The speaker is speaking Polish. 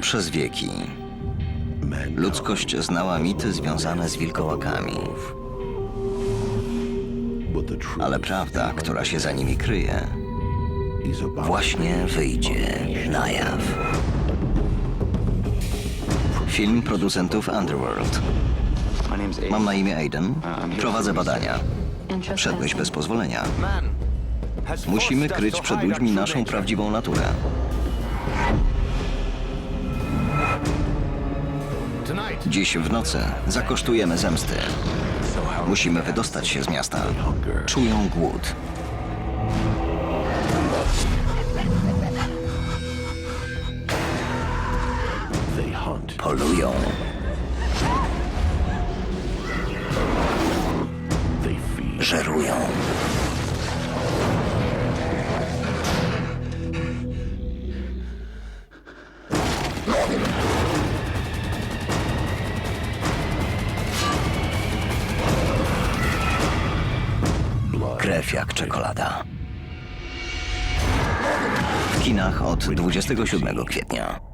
Przez wieki ludzkość znała mity związane z wilkołakami, ale prawda, która się za nimi kryje, właśnie wyjdzie na jaw. Film producentów Underworld. Mam na imię Aiden. Prowadzę badania. Wszedłeś bez pozwolenia. Musimy kryć przed ludźmi naszą prawdziwą naturę. Dziś w nocy zakosztujemy zemsty. Musimy wydostać się z miasta. Czują głód. Polują. Żerują. Krew jak czekolada. W kinach od 27 kwietnia.